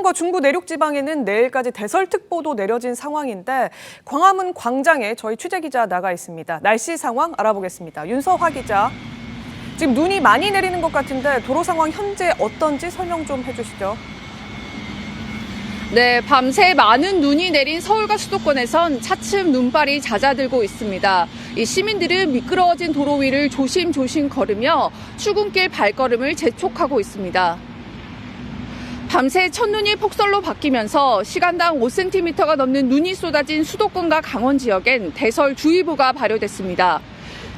수도권과 중부 내륙 지방에는 내일까지 대설특보도 내려진 상황인데 광화문 광장에 저희 취재 기자 나가 있습니다. 날씨 상황 알아보겠습니다. 윤서화 기자. 지금 눈이 많이 내리는 것 같은데 도로 상황 현재 어떤지 설명 좀 해주시죠. 네, 밤새 많은 눈이 내린 서울과 수도권에선 차츰 눈발이 잦아들고 있습니다. 이 시민들은 미끄러워진 도로 위를 조심조심 걸으며 출근길 발걸음을 재촉하고 있습니다. 밤새 첫눈이 폭설로 바뀌면서 시간당 5cm가 넘는 눈이 쏟아진 수도권과 강원 지역엔 대설주의보가 발효됐습니다.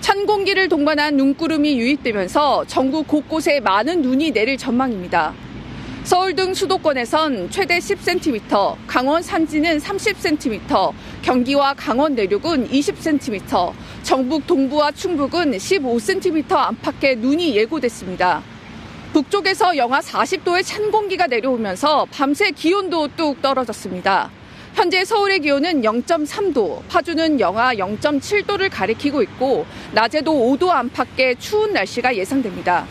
찬 공기를 동반한 눈구름이 유입되면서 전국 곳곳에 많은 눈이 내릴 전망입니다. 서울 등 수도권에선 최대 10cm, 강원 산지는 30cm, 경기와 강원 내륙은 20cm, 정북 동부와 충북은 15cm 안팎의 눈이 예고됐습니다. 북쪽에서 영하 40도의 찬 공기가 내려오면서 밤새 기온도 뚝 떨어졌습니다. 현재 서울의 기온은 0.3도, 파주는 영하 0.7도를 가리키고 있고 낮에도 5도 안팎의 추운 날씨가 예상됩니다.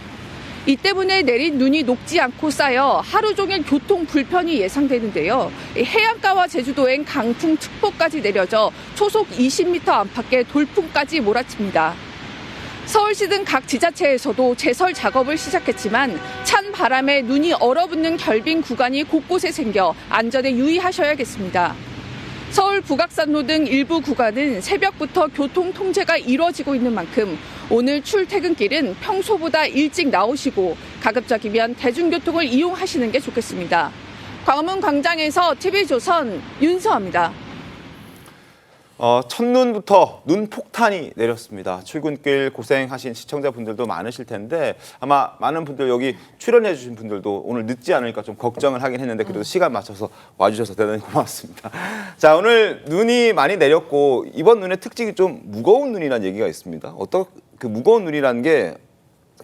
이 때문에 내린 눈이 녹지 않고 쌓여 하루 종일 교통 불편이 예상되는데요. 이 해안가와 제주도엔 강풍특보까지 내려져 초속 20m 안팎의 돌풍까지 몰아칩니다. 서울시 등 각 지자체에서도 제설 작업을 시작했지만 찬 바람에 눈이 얼어붙는 결빙 구간이 곳곳에 생겨 안전에 유의하셔야겠습니다. 서울 북악산로 등 일부 구간은 새벽부터 교통 통제가 이뤄지고 있는 만큼 오늘 출퇴근길은 평소보다 일찍 나오시고 가급적이면 대중교통을 이용하시는 게 좋겠습니다. 광화문 광장에서 TV조선 윤서입니다. 어, 첫눈부터 눈 폭탄이 내렸습니다. 출근길 고생하신 시청자분들도 많으실 텐데 아마 많은 분들 여기 출연해 주신 분들도 오늘 늦지 않을까 좀 걱정을 하긴 했는데 그래도 시간 맞춰서 와주셔서 대단히 고맙습니다. 자 오늘 눈이 많이 내렸고 이번 눈의 특징이 좀 무거운 눈이라는 얘기가 있습니다. 어떤 그 무거운 눈이라는 게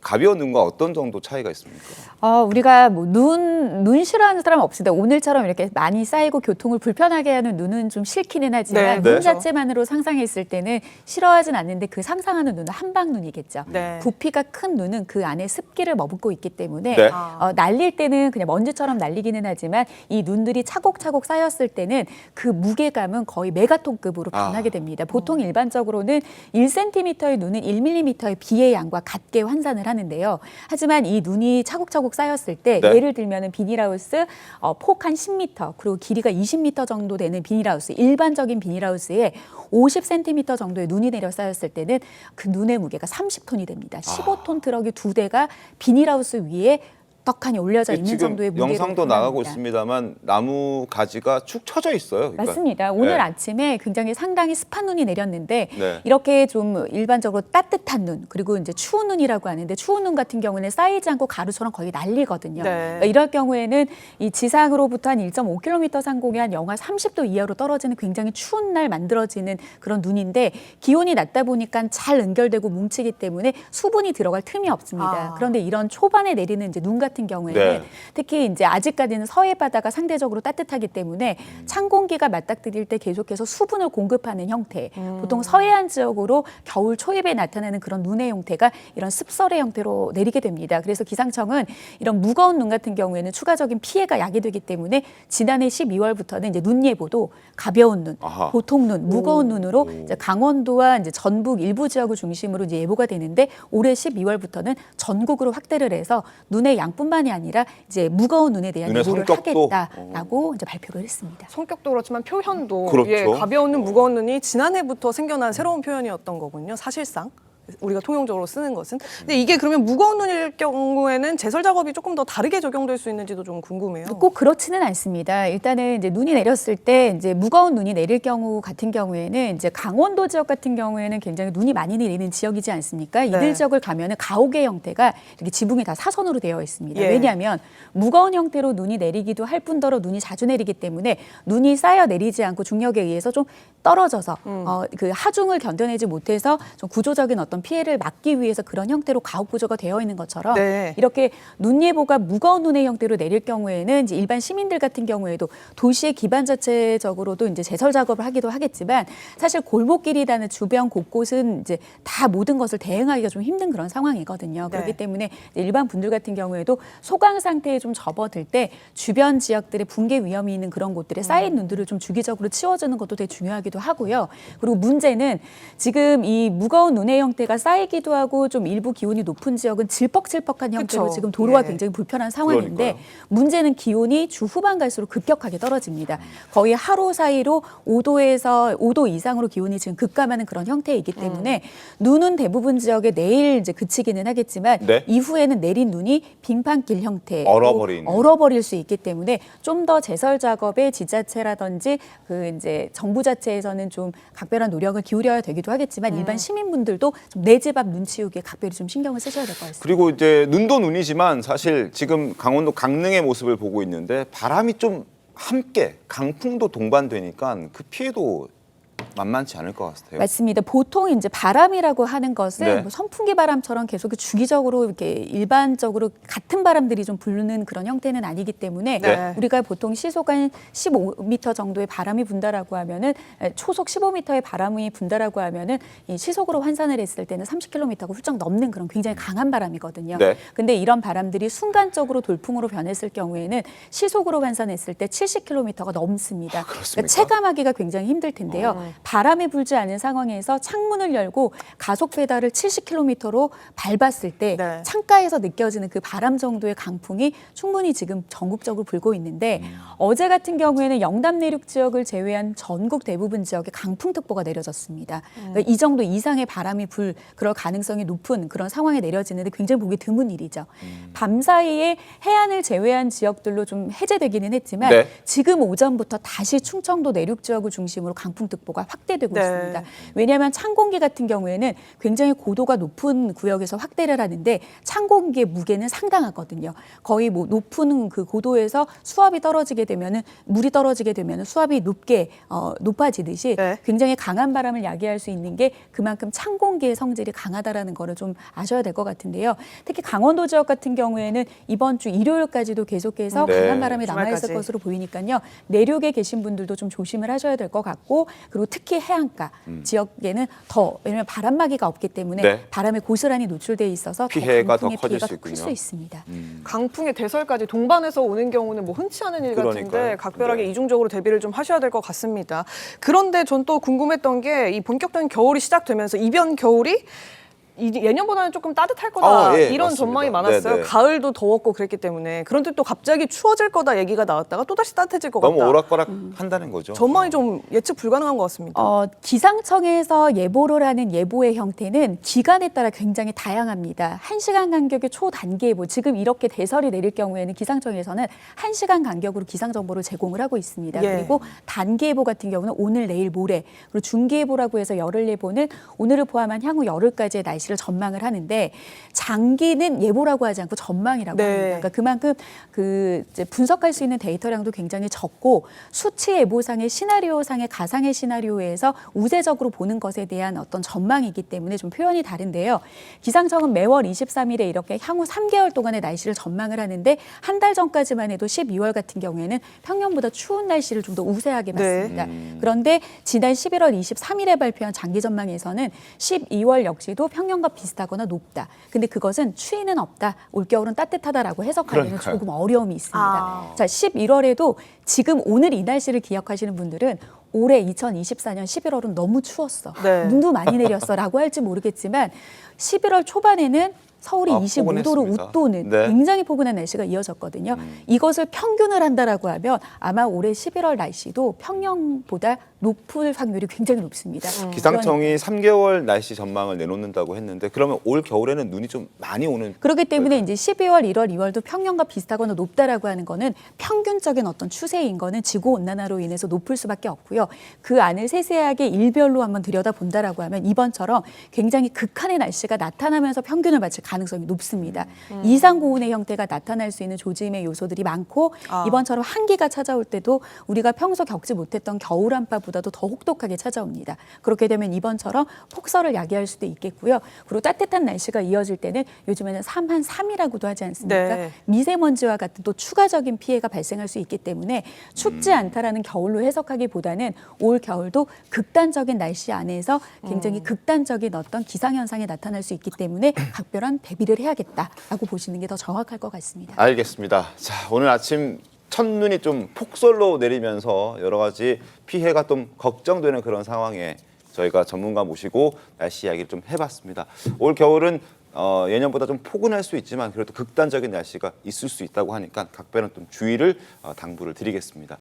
가벼운 눈과 어떤 정도 차이가 있습니까? 어, 우리가 뭐 눈, 눈 싫어하는 사람 없습니다. 오늘처럼 이렇게 많이 쌓이고 교통을 불편하게 하는 눈은 좀 싫기는 하지만 네, 눈 그렇죠. 자체만으로 상상했을 때는 싫어하진 않는데 그 상상하는 눈은 한방눈이겠죠. 네. 부피가 큰 눈은 그 안에 습기를 머금고 있기 때문에 네. 어, 날릴 때는 그냥 먼지처럼 날리기는 하지만 이 눈들이 차곡차곡 쌓였을 때는 그 무게감은 거의 메가톤급으로 아. 변하게 됩니다. 보통 일반적으로는 1cm의 눈은 1mm의 비의 양과 같게 환산을 하는데요. 하지만 이 눈이 차곡차곡 쌓였을 때 네. 예를 들면은 비닐하우스 어, 폭한 10m 그리고 길이가 20m 정도 되는 비닐하우스 일반적인 비닐하우스에 50cm 정도의 눈이 내려 쌓였을 때는 그 눈의 무게가 30톤이 됩니다. 15톤 트럭이 두 대가 비닐하우스 위에 떡하니 올려져 있는 지금 정도의 무게로 영상도 나가고 표현합니다. 있습니다만 나무 가지가 축 처져 있어요. 그러니까. 맞습니다. 오늘 네. 아침에 굉장히 상당히 습한 눈이 내렸는데 네. 이렇게 좀 일반적으로 따뜻한 눈 그리고 이제 추운 눈이라고 하는데 추운 눈 같은 경우는 쌓이지 않고 가루처럼 거의 날리거든요. 네. 그러니까 이럴 경우에는 이 지상으로부터 한 1.5km 상공에 한 영하 30도 이하로 떨어지는 굉장히 추운 날 만들어지는 그런 눈인데 기온이 낮다 보니까 잘 연결되고 뭉치기 때문에 수분이 들어갈 틈이 없습니다. 아. 그런데 이런 초반에 내리는 이제 눈 같은 경우에는 네. 특히 이제 아직까지는 서해 바다가 상대적으로 따뜻하기 때문에 찬 공기가 맞닥뜨릴 때 계속해서 수분을 공급하는 형태. 보통 서해안 지역으로 겨울 초입에 나타나는 그런 눈의 형태가 이런 습설의 형태로 내리게 됩니다. 그래서 기상청은 이런 무거운 눈 같은 경우에는 추가적인 피해가 야기 되기 때문에 지난해 12월부터는 이제 눈 예보도 가벼운 눈, 아하. 보통 눈, 무거운 눈으로 이제 강원도와 이제 전북 일부 지역을 중심으로 이제 예보가 되는데 올해 12월부터는 전국으로 확대를 해서 눈의 양뿐 만이 아니라 이제 무거운 눈에 대한 눈의 성격도? 하겠다라고 이제 발표를 했습니다. 성격도 그렇지만 표현도 그렇죠. 예, 가벼운 눈, 무거운 눈이 지난해부터 생겨난 새로운 표현이었던 거군요. 사실상 우리가 통용적으로 쓰는 것은. 근데 이게 그러면 무거운 눈일 경우에는 제설 작업이 조금 더 다르게 적용될 수 있는지도 좀 궁금해요. 꼭 그렇지는 않습니다. 일단은 이제 눈이 내렸을 때 이제 무거운 눈이 내릴 경우 같은 경우에는 이제 강원도 지역 같은 경우에는 굉장히 눈이 많이 내리는 지역이지 않습니까? 이들 네. 지역을 가면은 가옥의 형태가 이렇게 지붕이 다 사선으로 되어 있습니다. 예. 왜냐하면 무거운 형태로 눈이 내리기도 할 뿐더러 눈이 자주 내리기 때문에 눈이 쌓여 내리지 않고 중력에 의해서 좀 떨어져서 어, 그 하중을 견뎌내지 못해서 좀 구조적인 어떤 어떤 피해를 막기 위해서 그런 형태로 가옥 구조가 되어 있는 것처럼 네. 이렇게 눈 예보가 무거운 눈의 형태로 내릴 경우에는 이제 일반 시민들 같은 경우에도 도시의 기반 자체적으로도 이제 제설 작업을 하기도 하겠지만 사실 골목길이라는 주변 곳곳은 이제 다 모든 것을 대응하기가 좀 힘든 그런 상황이거든요. 네. 그렇기 때문에 일반 분들 같은 경우에도 소강 상태에 좀 접어들 때 주변 지역들의 붕괴 위험이 있는 그런 곳들에 쌓인 눈들을 좀 주기적으로 치워주는 것도 되게 중요하기도 하고요. 그리고 문제는 지금 이 무거운 눈의 형태 가 쌓이기도 하고 좀 일부 기온이 높은 지역은 질퍽질퍽한 형태로 그쵸. 지금 도로가 예. 굉장히 불편한 상황인데 그러니까요. 문제는 기온이 주 후반 갈수록 급격하게 떨어집니다. 거의 하루 사이로 5도에서 5도 이상으로 기온이 지금 급감하는 그런 형태이기 때문에 눈은 대부분 지역에 내일 이제 그치기는 하겠지만 네. 이후에는 내린 눈이 빙판길 형태 얼어버리는. 얼어버릴 수 있기 때문에 좀 더 제설 작업에 지자체라든지 그 이제 정부 자체에서는 좀 각별한 노력을 기울여야 되기도 하겠지만 음. 일반 시민분들도 좀내 집 앞 눈 치우기에 각별히 좀 신경을 쓰셔야 될 것 같습니다. 그리고 이제 눈도 눈이지만 사실 지금 강원도 강릉의 모습을 보고 있는데 바람이 좀 함께 강풍도 동반되니까 그 피해도 만만치 않을 것 같아요. 맞습니다. 보통 이제 바람이라고 하는 것은 네. 뭐 선풍기 바람처럼 계속 주기적으로 이렇게 일반적으로 같은 바람들이 좀 부르는 그런 형태는 아니기 때문에 네. 우리가 보통 시속 한 15m 정도의 바람이 분다라고 하면은 에, 초속 15m의 바람이 분다라고 하면은 이 시속으로 환산을 했을 때는 30km가 훌쩍 넘는 그런 굉장히 강한 바람이거든요. 네. 근데 이런 바람들이 순간적으로 돌풍으로 변했을 경우에는 시속으로 환산했을 때 70km가 넘습니다. 아, 그렇습니까? 체감하기가 굉장히 힘들 텐데요. 어. 바람이 불지 않은 상황에서 창문을 열고 가속 페달을 70km로 밟았을 때 네. 창가에서 느껴지는 그 바람 정도의 강풍이 충분히 지금 전국적으로 불고 있는데 음. 어제 같은 경우에는 영남 내륙 지역을 제외한 전국 대부분 지역에 강풍특보가 내려졌습니다. 그러니까 이 정도 이상의 바람이 불 그럴 가능성이 높은 그런 상황에 내려지는데 굉장히 보기 드문 일이죠. 음. 밤 사이에 해안을 제외한 지역들로 좀 해제되기는 했지만 네. 지금 오전부터 다시 충청도 내륙 지역을 중심으로 강풍특보가 확 대되고 네. 있습니다. 왜냐하면 찬 공기 같은 경우에는 굉장히 고도가 높은 구역에서 확대를 하는데 찬 공기의 무게는 상당하거든요. 거의 뭐 높은 그 고도에서 수압이 떨어지게 되면은 물이 떨어지게 되면은 수압이 높게 어, 높아지듯이 네. 굉장히 강한 바람을 야기할 수 있는 게 그만큼 찬 공기의 성질이 강하다라는 거를 좀 아셔야 될 것 같은데요. 특히 강원도 지역 같은 경우에는 이번 주 일요일까지도 계속해서 네, 강한 바람이 남아 있을 주말까지. 것으로 보이니까요. 내륙에 계신 분들도 좀 조심을 하셔야 될 것 같고 그리고 특히 해안가 지역에는 더 왜냐하면 바람막이가 없기 때문에 음. 네. 바람에 고스란히 노출돼 있어서 피해가 더 더 커질 피해가 수클수 있군요. 있습니다. 강풍의 대설까지 동반해서 오는 경우는 뭐 흔치 않은 일 같은데 그러니까요. 각별하게 네. 이중적으로 대비를 좀 하셔야 될 것 같습니다. 그런데 전 또 궁금했던 게 이 본격적인 겨울이 시작되면서 이변 겨울이 이 예년보다는 조금 따뜻할 거다 아, 예, 이런 맞습니다. 전망이 많았어요. 네, 네. 가을도 더웠고 그랬기 때문에 그런데 또 갑자기 추워질 거다 얘기가 나왔다가 또 다시 따뜻해질 것 너무 같다. 오락가락 한다는 거죠. 전망이 좀 예측 불가능한 것 같습니다. 어, 기상청에서 예보를 하는 예보의 형태는 기간에 따라 굉장히 다양합니다. 한시간 간격의 초단기 예보, 지금 이렇게 대설이 내릴 경우에는 기상청에서는 한시간 간격으로 기상 정보를 제공을 하고 있습니다. 예. 그리고 단기 예보 같은 경우는 오늘, 내일, 모레, 그리고 중기 예보라고 해서 열흘 예보는 오늘을 포함한 향후 열흘까지의 날씨 를 전망을 하는데 장기는 예보라고 하지 않고 전망이라고 네. 합니다. 그러니까 그만큼 그 이제 분석할 수 있는 데이터량도 굉장히 적고 수치 예보상의 시나리오상의 가상의 시나리오에서 우세적으로 보는 것에 대한 어떤 전망이기 때문에 좀 표현이 다른데요. 기상청은 매월 23일에 이렇게 향후 3개월 동안의 날씨를 전망을 하는데 한 달 전까지만 해도 12월 같은 경우에는 평년보다 추운 날씨를 좀 더 우세하게 네. 봤습니다. 그런데 지난 11월 23일에 발표한 장기 전망에서는 12월 역시도 평년 과 비슷하거나 높다. 근데 그것은 추위는 없다. 올겨울은 따뜻하다라고 해석하기는 그러니까요. 조금 어려움이 있습니다. 아. 자, 11월에도 지금 오늘 이 날씨를 기억하시는 분들은 올해 2024년 11월은 너무 추웠어. 네. 눈도 많이 내렸어라고 할지 모르겠지만 11월 초반에는 서울이 아, 25도로 포근했습니다. 웃도는 네. 굉장히 포근한 날씨가 이어졌거든요. 음. 이것을 평균을 한다라고 하면 아마 올해 11월 날씨도 평년보다 높을 확률이 굉장히 높습니다. 음. 그러니까 기상청이 3개월 날씨 전망을 내놓는다고 했는데 그러면 올 겨울에는 눈이 좀 많이 오는 그렇기 때문에 이제 12월, 1월, 2월도 평년과 비슷하거나 높다라고 하는 거는 평균적인 어떤 추세인 거는 지구 온난화로 인해서 높을 수밖에 없고요. 그 안을 세세하게 일별로 한번 들여다 본다라고 하면 이번처럼 굉장히 극한의 날씨가 나타나면서 평균을 맞출 가능성이 높습니다. 이상 고온의 형태가 나타날 수 있는 조짐의 요소들이 많고 아. 이번처럼 한기가 찾아올 때도 우리가 평소 겪지 못했던 겨울 한파보다도 더 혹독하게 찾아옵니다. 그렇게 되면 이번처럼 폭설을 야기할 수도 있겠고요. 그리고 따뜻한 날씨가 이어질 때는 요즘에는 삼한 삼이라고도 하지 않습니까? 네. 미세먼지와 같은 또 추가적인 피해가 발생할 수 있기 때문에 춥지 않다라는 겨울로 해석하기보다는 올 겨울도 극단적인 날씨 안에서 굉장히 극단적인 어떤 기상 현상이 나타날 수 있기 때문에 각별한 대비를 해야겠다라고 보시는 게 더 정확할 것 같습니다. 알겠습니다. 자, 오늘 아침 첫눈이 좀 폭설로 내리면서 여러 가지 피해가 좀 걱정되는 그런 상황에 저희가 전문가 모시고 날씨 이야기를 좀 해봤습니다. 올 겨울은 어, 예년보다 좀 포근할 수 있지만 그래도 극단적인 날씨가 있을 수 있다고 하니까 각별한 좀 주의를 어, 당부를 드리겠습니다.